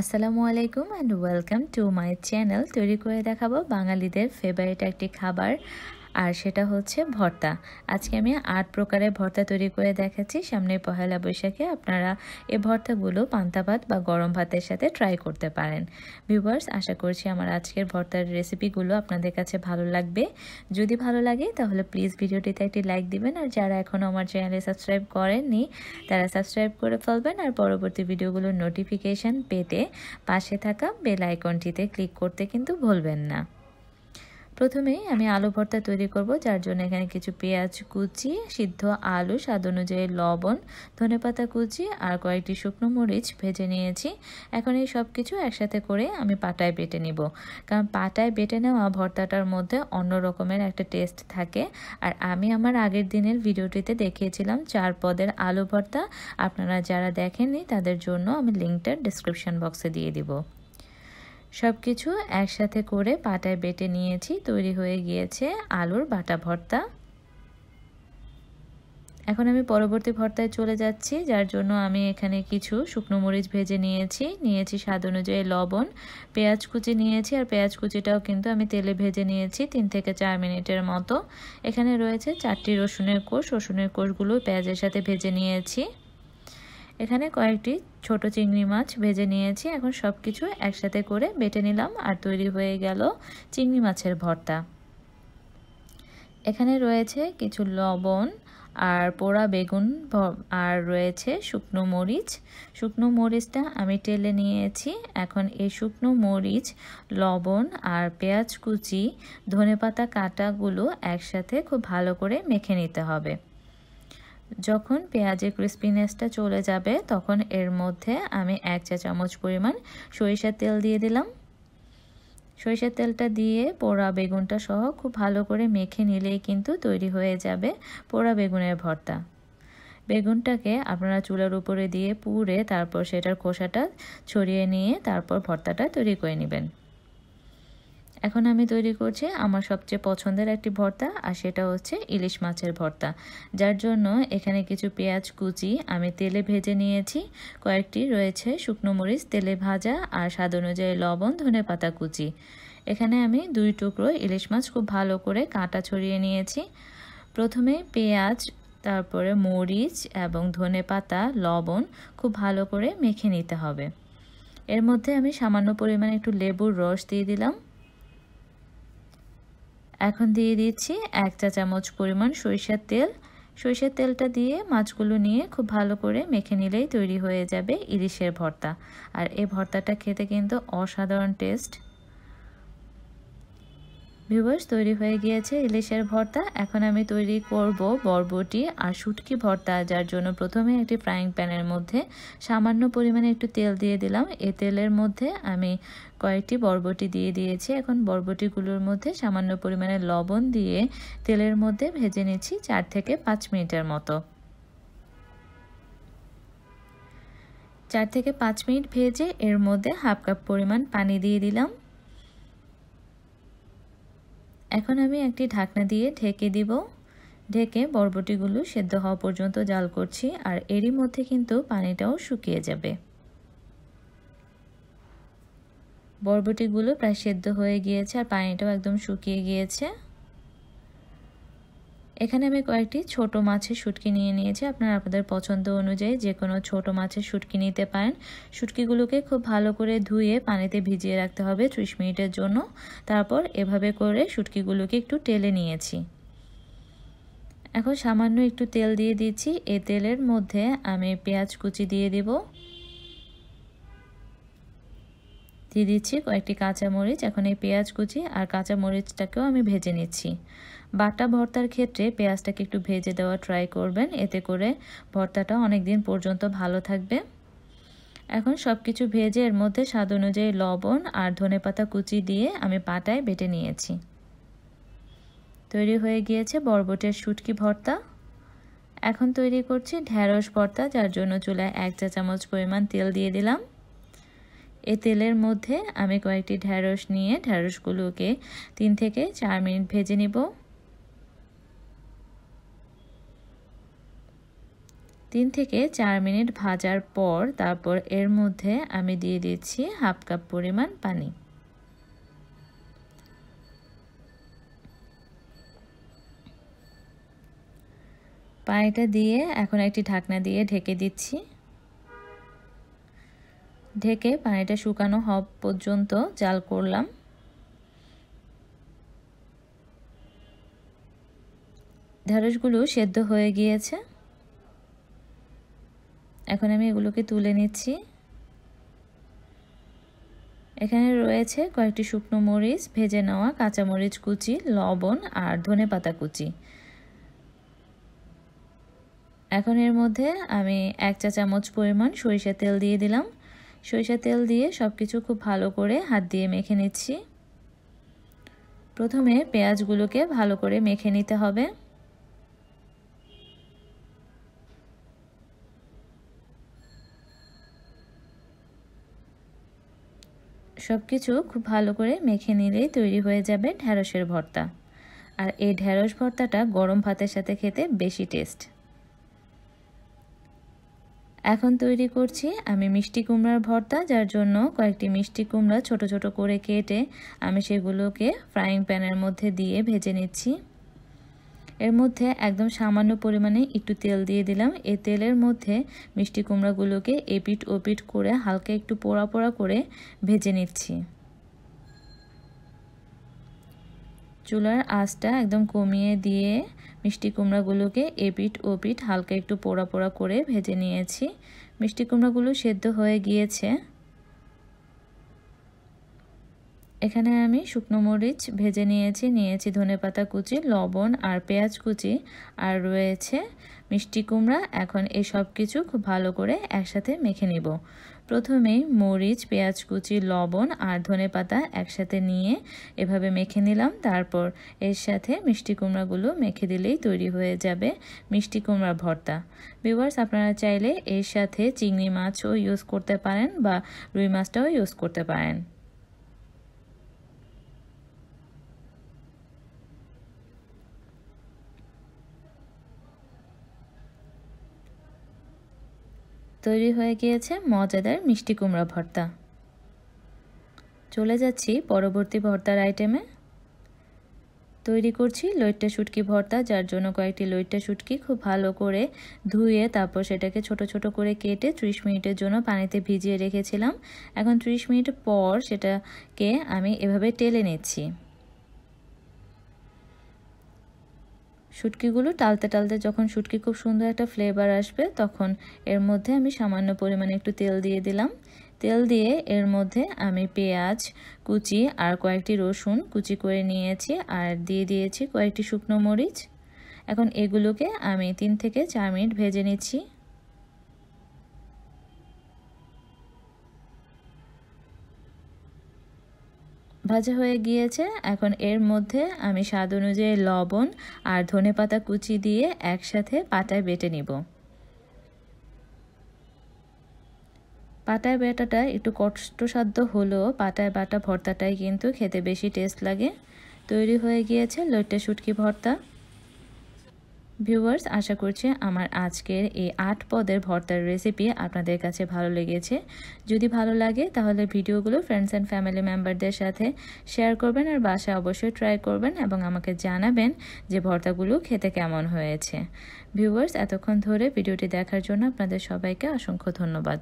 আসসালামু আলাইকুম and welcome to my channel তৈরি করে দেখাবো বাঙালিদের ফেভারিট একটি খাবার। আর সেটা হচ্ছে ভর্তা। আজকে আমি আট প্রকারের ভর্তা তৈরি করে দেখাচ্ছি। সামনে পহেলা বৈশাখে আপনারা এ ভর্তাগুলো পান্তা ভাত বা গরম ভাতের সাথে ট্রাই করতে পারেন। ভিউয়ার্স আশা করছি আমার আজকের ভর্তার রেসিপিগুলো আপনাদের কাছে ভালো লাগবে। যদি ভালো লাগে, তাহলে প্লিজ ভিডিওটিতে একটি লাইক দিবেন। আর যারা এখনও আমার চ্যানেলে সাবস্ক্রাইব করেননি, তারা সাবস্ক্রাইব করে ফেলবেন। আর পরবর্তী ভিডিওগুলোর নোটিফিকেশান পেতে পাশে থাকা বেল আইকনটিতে ক্লিক করতে কিন্তু ভুলবেন না। প্রথমেই আমি আলু ভর্তা তৈরি করব, যার জন্য এখানে কিছু পেঁয়াজ কুচি, সিদ্ধ আলু, স্বাদ অনুযায়ী লবণ ধনেপাতা কুচি আর কয়েকটি শুকনো মরিচ ভেজে নিয়েছি। এখন এই সব কিছু একসাথে করে আমি পাটায় বেটে নিব। কারণ পাটায় বেটে নেওয়া ভর্তাটার মধ্যে অন্য রকমের একটা টেস্ট থাকে। আর আমি আমার আগের দিনের ভিডিওটিতে দেখিয়েছিলাম চার পদের আলু ভর্তা। আপনারা যারা দেখেননি, তাদের জন্য আমি লিঙ্কটা ডিসক্রিপশন বক্সে দিয়ে দিব। সব কিছু একসাথে করে পাটায় বেটে নিয়েছি, তৈরি হয়ে গিয়েছে আলুর বাটা ভর্তা। এখন আমি পরবর্তী ভর্তায় চলে যাচ্ছি, যার জন্য আমি এখানে কিছু শুকনো মরিচ ভেজে নিয়েছি। নিয়েছি স্বাদ অনুযায়ী লবণ, পেঁয়াজ কুচি নিয়েছি, আর পেঁয়াজ কুচিটাও কিন্তু আমি তেলে ভেজে নিয়েছি তিন থেকে চার মিনিটের মতো। এখানে রয়েছে চারটি রসুনের কোষ, রসুনের কোষগুলো পেঁয়াজের সাথে ভেজে নিয়েছি। এখানে কয়েকটি ছোট চিংড়ি মাছ ভেজে নিয়েছি। এখন সব কিছু একসাথে করে বেটে নিলাম আর তৈরি হয়ে গেল চিংড়ি মাছের ভর্তা। এখানে রয়েছে কিছু লবণ আর পোড়া বেগুন আর রয়েছে শুকনো মরিচ। শুকনো মরিচটা আমি টেলে নিয়েছি। এখন এই শুকনো মরিচ, লবণ আর পেঁয়াজ কুচি, ধনেপাতা কাটাগুলো একসাথে খুব ভালো করে মেখে নিতে হবে। যখন পেঁয়াজের ক্রিস্পিনেসটা চলে যাবে, তখন এর মধ্যে আমি এক চা চামচ পরিমাণ সরিষার তেল দিয়ে দিলাম। সরিষার তেলটা দিয়ে পোড়া বেগুনটা সহ খুব ভালো করে মেখে নিলেই কিন্তু তৈরি হয়ে যাবে পোড়া বেগুনের ভর্তা। বেগুনটাকে আপনারা চুলার উপরে দিয়ে পুড়ে তারপর সেটার খোসাটা ছড়িয়ে নিয়ে তারপর ভর্তাটা তৈরি করে নেবেন। এখন আমি তৈরি করছি আমার সবচেয়ে পছন্দের একটি ভর্তা, আর সেটা হচ্ছে ইলিশ মাছের ভর্তা। যার জন্য এখানে কিছু পেঁয়াজ কুচি আমি তেলে ভেজে নিয়েছি, কয়েকটি রয়েছে শুকনো মরিচ, তেলে ভাজা, আর স্বাদ অনুযায়ী লবণ, ধনে পাতা কুচি। এখানে আমি দুই টুকরো ইলিশ মাছ খুব ভালো করে কাঁটা ছড়িয়ে নিয়েছি। প্রথমে পেঁয়াজ, তারপরে মরিচ এবং ধনে পাতা, লবণ খুব ভালো করে মেখে নিতে হবে। এর মধ্যে আমি সামান্য পরিমাণে একটু লেবুর রস দিয়ে দিলাম। এখন দিয়ে দিচ্ছি এক চা চামচ পরিমাণ সরিষার তেল। সরিষার তেলটা দিয়ে মাছগুলো নিয়ে খুব ভালো করে মেখে নিলেই তৈরি হয়ে যাবে ইলিশের ভর্তা। আর এই ভর্তাটা খেতে কিন্তু অসাধারণ টেস্ট। ভিউয়ার্স তৈরি হয়ে গিয়েছে ইলিশের ভর্তা। এখন আমি তৈরি করব বরবটি আর শুটকি ভর্তা, যার জন্য প্রথমে একটি ফ্রাইং প্যানের মধ্যে সামান্য পরিমাণে একটু তেল দিয়ে দিলাম। এ তেলের মধ্যে আমি কয়েকটি বরবটি দিয়ে দিয়েছি। এখন বরবটিগুলোর মধ্যে সামান্য পরিমাণে লবণ দিয়ে তেলের মধ্যে ভেজে নিচ্ছি চার থেকে পাঁচ মিনিটের মতো। চার থেকে পাঁচ মিনিট ভেজে এর মধ্যে হাফ কাপ পরিমাণ পানি দিয়ে দিলাম। এখন আমি একটি ঢাকনা দিয়ে ঢেকে দিব। ঢেকে বরবটিগুলো সেদ্ধ হওয়া পর্যন্ত জাল করছি আর এরই মধ্যে কিন্তু পানিটাও শুকিয়ে যাবে। বরবটিগুলো প্রায় সেদ্ধ হয়ে গিয়েছে আর পানিটাও একদম শুকিয়ে গিয়েছে। এখানে আমি কয়েকটি ছোট মাছের শুটকি নিয়ে নিয়েছি। আপনারা আপনাদের পছন্দ অনুযায়ী যে কোনো ছোট মাছের শুটকি নিতে পারেন। শুটকিগুলোকে খুব ভালো করে ধুয়ে পানিতে ভিজিয়ে রাখতে হবে ত্রিশ মিনিটের জন্য। তারপর এভাবে করে শুটকিগুলোকে একটু টেলে নিয়েছি। এখন সামান্য একটু তেল দিয়ে দিচ্ছি। এই তেলের মধ্যে আমি পেঁয়াজ কুচি দিয়ে দিব। দিয়ে দিচ্ছি কয়েকটি কাঁচামরিচ। এখন এই পেঁয়াজ কুচি আর কাঁচামরিচটাকেও আমি ভেজে নিচ্ছি। বাটা ভর্তার ক্ষেত্রে পেঁয়াজটাকে একটু ভেজে দেওয়া ট্রাই করবেন। এতে করে ভর্তাটা অনেক দিন পর্যন্ত ভালো থাকবে। এখন সব কিছু ভেজে এর মধ্যে স্বাদ অনুযায়ী লবণ আর ধনে পাতা কুচি দিয়ে আমি পাটায় বেটে নিয়েছি। তৈরি হয়ে গিয়েছে বরবটের শুটকি ভর্তা। এখন তৈরি করছি ঢ্যাঁড়স ভর্তা, যার জন্য চুলায় এক চা চামচ পরিমাণ তেল দিয়ে দিলাম। এ তেলের মধ্যে আমি কয়েকটি ঢ্যাঁড়স নিয়ে ঢ্যাঁড়সগুলোকে তিন থেকে চার মিনিট ভেজে নিব। তিন থেকে চার মিনিট ভাজার পর তারপর এর মধ্যে আমি দিয়ে দিচ্ছি হাফ কাপ পরিমাণ পানি। পানিটা দিয়ে এখন একটি ঢাকনা দিয়ে ঢেকে দিচ্ছি। ঢেকে পানিটা শুকানো হওয়া পর্যন্ত জাল করলাম। ঢেঁড়সগুলো সেদ্ধ হয়ে গিয়েছে। এখন আমি এগুলোকে তুলে নিচ্ছি। এখানে রয়েছে কয়েকটি শুকনো মরিচ, ভেজে নেওয়া কাঁচামরিচ কুচি, লবণ আর ধনে পাতা কুচি। এখন এর মধ্যে আমি এক চা চামচ পরিমাণ সরিষা তেল দিয়ে দিলাম। সরিষা তেল দিয়ে সব কিছু খুব ভালো করে হাত দিয়ে মেখে নিচ্ছি। প্রথমে পেঁয়াজগুলোকে ভালো করে মেখে নিতে হবে। সব কিছু খুব ভালো করে মেখে নিলেই তৈরি হয়ে যাবে ঢ্যাঁড়সের ভর্তা। আর এই ঢ্যাঁড়স ভর্তাটা গরম ভাতের সাথে খেতে বেশি টেস্ট। এখন তৈরি করছি আমি মিষ্টি কুমড়ার ভর্তা, যার জন্য কয়েকটি মিষ্টি কুমড়া ছোট ছোট করে কেটে আমি সেগুলোকে ফ্রাইং প্যানের মধ্যে দিয়ে ভেজে নিচ্ছি। এর মধ্যে একদম সামান্য পরিমাণে একটু তেল দিয়ে দিলাম। এই তেলের মধ্যে মিষ্টি কুমড়াগুলোকে এপিট ওপিট করে হালকা একটু পোড়া পোড়া করে ভেজে নিচ্ছি। চুলার আঁচটা একদম কমিয়ে দিয়ে মিষ্টি কুমড়াগুলোকে এপিট ওপিট হালকা একটু পোড়া পোড়া করে ভেজে নিয়েছি। মিষ্টি কুমড়াগুলো সেদ্ধ হয়ে গিয়েছে। এখানে আমি শুকনো মরিচ ভেজে নিয়েছি নিয়েছি ধনে পাতা কুচি, লবণ আর পেঁয়াজ কুচি, আর রয়েছে মিষ্টি কুমড়া। এখন এই সব কিছু খুব ভালো করে একসাথে মেখে নিব। প্রথমেই মরিচ, পেঁয়াজ কুচি, লবণ আর ধনে পাতা একসাথে নিয়ে এভাবে মেখে নিলাম। তারপর এর সাথে মিষ্টি কুমড়াগুলো মেখে দিলেই তৈরি হয়ে যাবে মিষ্টি কুমড়া ভর্তা। ভিউয়ার্স আপনারা চাইলে এর সাথে চিংড়ি মাছও ইউজ করতে পারেন বা রুই মাছটাও ইউজ করতে পারেন। তৈরি হয়ে গিয়েছে মজাদার মিষ্টি কুমড়া ভর্তা। চলে যাচ্ছি পরবর্তী ভর্তার আইটেমে। তৈরি করছি লইট্টা শুটকি ভর্তা, যার জন্য কয়েকটি লইট্টা শুটকি খুব ভালো করে ধুয়ে তারপর সেটাকে ছোট ছোট করে কেটে ত্রিশ মিনিটের জন্য পানিতে ভিজিয়ে রেখেছিলাম। এখন ত্রিশ মিনিট পর সেটাকে আমি এভাবে টেলে নিচ্ছি। শুটকিগুলো টালতে টালতে যখন শুটকি খুব সুন্দর একটা ফ্লেভার আসবে, তখন এর মধ্যে আমি সামান্য পরিমাণে একটু তেল দিয়ে দিলাম। তেল দিয়ে এর মধ্যে আমি পেঁয়াজ, কুচি আর কয়েকটি রসুন কুচি করে নিয়েছি আর দিয়ে দিয়েছি কয়েকটি শুকনো মরিচ। এখন এগুলোকে আমি তিন থেকে চার মিনিট ভেজে নিচ্ছি। ভাজা হয়ে গিয়েছে। এখন এর মধ্যে আমি স্বাদ অনুযায়ী লবণ আর ধনে পাতা কুচি দিয়ে একসাথে পাটায় বেটে নিব। পাটায় বেটাটা একটু কষ্টসাধ্য হলেও পাটায় বাটা ভর্তাটাই কিন্তু খেতে বেশি টেস্ট লাগে। তৈরি হয়ে গিয়েছে লইট্টা শুটকি ভর্তা। ভিউয়ার্স আশা করছি আমার আজকের এই আট পদের ভর্তার রেসিপি আপনাদের কাছে ভালো লেগেছে। যদি ভালো লাগে, তাহলে ভিডিওগুলো ফ্রেন্ডস অ্যান্ড ফ্যামিলি মেম্বারদের সাথে শেয়ার করবেন আর বাসায় অবশ্যই ট্রাই করবেন এবং আমাকে জানাবেন যে ভর্তাগুলো খেতে কেমন হয়েছে। ভিউয়ার্স এতক্ষণ ধরে ভিডিওটি দেখার জন্য আপনাদের সবাইকে অসংখ্য ধন্যবাদ।